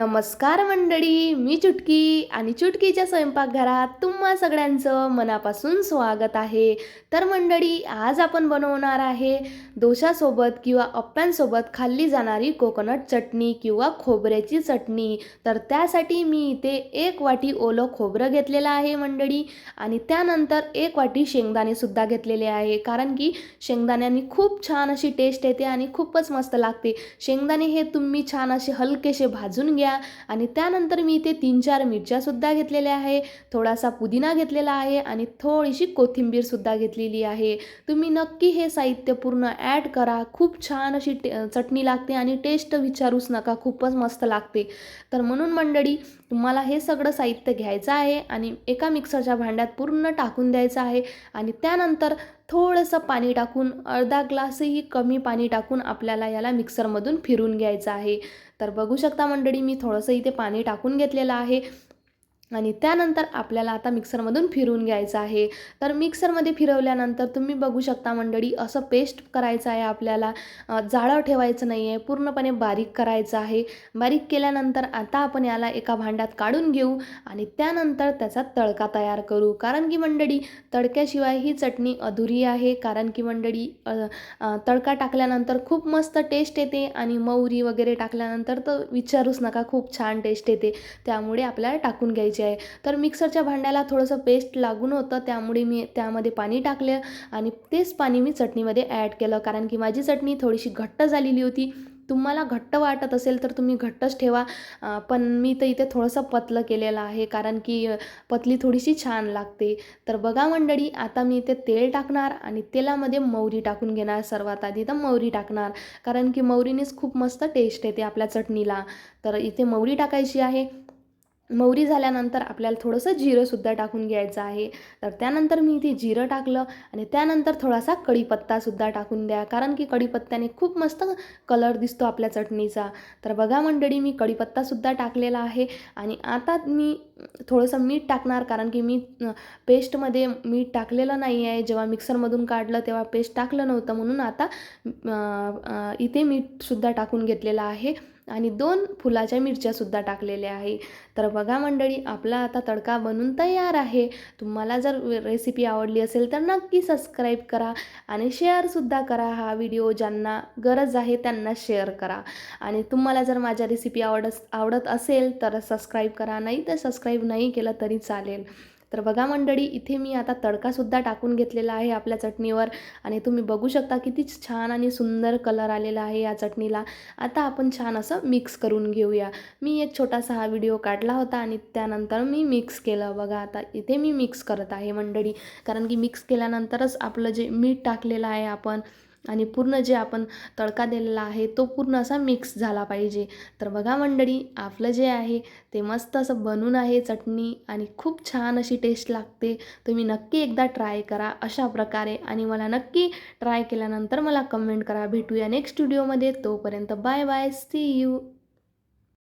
नमस्कार मंडळी मी चुटकी आणि चुटकीच्या स्वयंपाकघरात तुम्हा सगळ्यांचं मनापासून स्वागत आहे. तर मंडळी आज आपण बनवणार आहे दोशासोबत किंवा अप्प्यांसोबत खाल्ली जाणारी कोकोनट चटणी किंवा खोबऱ्याची चटणी. तर त्यासाठी मी इथे एक वाटी ओलं खोबरं घेतलेलं आहे मंडळी आणि त्यानंतर एक वाटी शेंगदाणेसुद्धा घेतलेले आहे. कारण की शेंगदाण्याने खूप छान अशी टेस्ट येते आणि खूपच मस्त लागते. शेंगदाणे हे तुम्ही छान असे हलकेसे भाजून घ्या आणि त्यानंतर मी इथे तीन चार मिरच्यासुद्धा घेतलेल्या आहे. थोडासा पुदिना घेतलेला आहे आणि थोडीशी कोथिंबीरसुद्धा घेतलेली आहे. तुम्ही नक्की हे साहित्य पूर्ण ॲड करा. खूप छान अशी टे चटणी लागते आणि टेस्ट विचारूच नका. खूपच मस्त लागते. तर म्हणून मंडळी तुम्हाला हे सगळं साहित्य घ्यायचं आहे आणि एका मिक्सरच्या भांड्यात पूर्ण टाकून द्यायचं आहे. आणि त्यानंतर थोडंसं पाणी टाकून अर्धा ग्लासही कमी पाणी टाकून आपल्याला याला मिक्सरमधून फिरून घ्यायचं आहे. तर बघू शकता मंडळी मी थोडंसं इथे पाणी टाकून घेतलेलं आहे. आणि त्यानंतर आपल्याला आता मिक्सरमधून फिरून घ्यायचं आहे. तर मिक्सरमध्ये फिरवल्यानंतर तुम्ही बघू शकता मंडळी असं पेस्ट करायचं आहे आपल्याला. जाळं ठेवायचं नाही आहे पूर्णपणे बारीक करायचं आहे. बारीक केल्यानंतर आता आपण याला एका भांड्यात काढून घेऊ आणि त्यानंतर त्याचा तडका तयार करू. कारण की मंडळी तडक्याशिवाय ही चटणी अधुरी आहे. कारण की मंडळी तडका टाकल्यानंतर खूप मस्त टेस्ट येते आणि मौरी वगैरे टाकल्यानंतर तर विचारूच नका खूप छान टेस्ट येते. त्यामुळे आपल्याला टाकून घ्यायची आहे. तर मिक्सरच्या भांड्याला थोडंसं पेस्ट लागून होतं. त्यामुळे मी त्यामध्ये पाणी टाकलं आणि तेच पाणी मी चटणीमध्ये ॲड केलं. कारण की माझी चटणी थोडीशी घट्ट झालेली होती. तुम्हाला घट्ट वाटत असेल तर तुम्ही घट्टच ठेवा. पण मी तर इथे थोडंसं पतलं केलेलं आहे. कारण की पतली थोडीशी छान लागते. तर बघा मंडळी आता मी इथे तेल टाकणार आणि तेलामध्ये मौरी टाकून घेणार सर्वात आधी. तर मौरी टाकणार. कारण की मौरीनेच खूप मस्त टेस्ट येते आपल्या चटणीला. तर इथे मौरी टाकायची आहे. मोहरी झाल्यानंतर आपल्याला थोडंसं जिरंसुद्धा टाकून घ्यायचं आहे. तर त्यानंतर मी इथे जिरं टाकलं आणि त्यानंतर थोडासा कढीपत्तासुद्धा टाकून द्या. कारण की कढीपत्त्याने खूप मस्त कलर दिसतो आपल्या चटणीचा. तर बघा मंडळी मी कढीपत्तासुद्धा टाकलेला आहे आणि आता मी थोडंसं मीठ टाकणार कारण की मी पेस्टमध्ये मीठ टाकलेलं नाही आहे. जेव्हा मिक्सरमधून काढलं तेव्हा पेस्ट टाकलं नव्हतं म्हणून आता इथे मीठसुद्धा टाकून घेतलेलं आहे. आणि दोन फुलाच्या मिरच्यासुद्धा टाकलेल्या आहे. तर बघा मंडळी आपला आता तडका बनून तयार आहे. तुम्हाला जर रेसिपी आवडली असेल तर नक्की सबस्क्राईब करा आणि शेअरसुद्धा करा हा व्हिडिओ ज्यांना गरज आहे त्यांना शेअर करा. आणि तुम्हाला जर माझ्या रेसिपी आवडत आवडत असेल तर सबस्क्राईब करा. नाही तर सबस्क्राईब नाही केलं तरी चालेल. तर बघा मंडळी इथे मी आता तडकासुद्धा टाकून घेतलेला आहे आपल्या चटणीवर आणि तुम्ही बघू शकता किती छान आणि सुंदर कलर आलेला आहे या चटणीला. आता आपण छान असं मिक्स करून घेऊया. मी एक छोटासा हा व्हिडिओ काढला होता आणि त्यानंतर मी मिक्स केलं. बघा आता इथे मी मिक्स करत आहे मंडळी. कारण की मिक्स केल्यानंतरच आपलं जे मीठ टाकलेलं आहे आपण आणि पूर्ण जे आपण तडका दिलेला आहे तो पूर्ण असा मिक्स झाला पाहिजे. तर बघा मंडळी आपलं जे आहे ते मस्त असं बनून आहे चटणी आणि खूप छान अशी टेस्ट लागते. तुम्ही नक्की एकदा ट्राय करा अशा प्रकारे आणि मला नक्की ट्राय केल्यानंतर मला कमेंट करा. भेटूया नेक्स्ट व्हिडिओमध्ये तोपर्यंत बाय बाय सी यू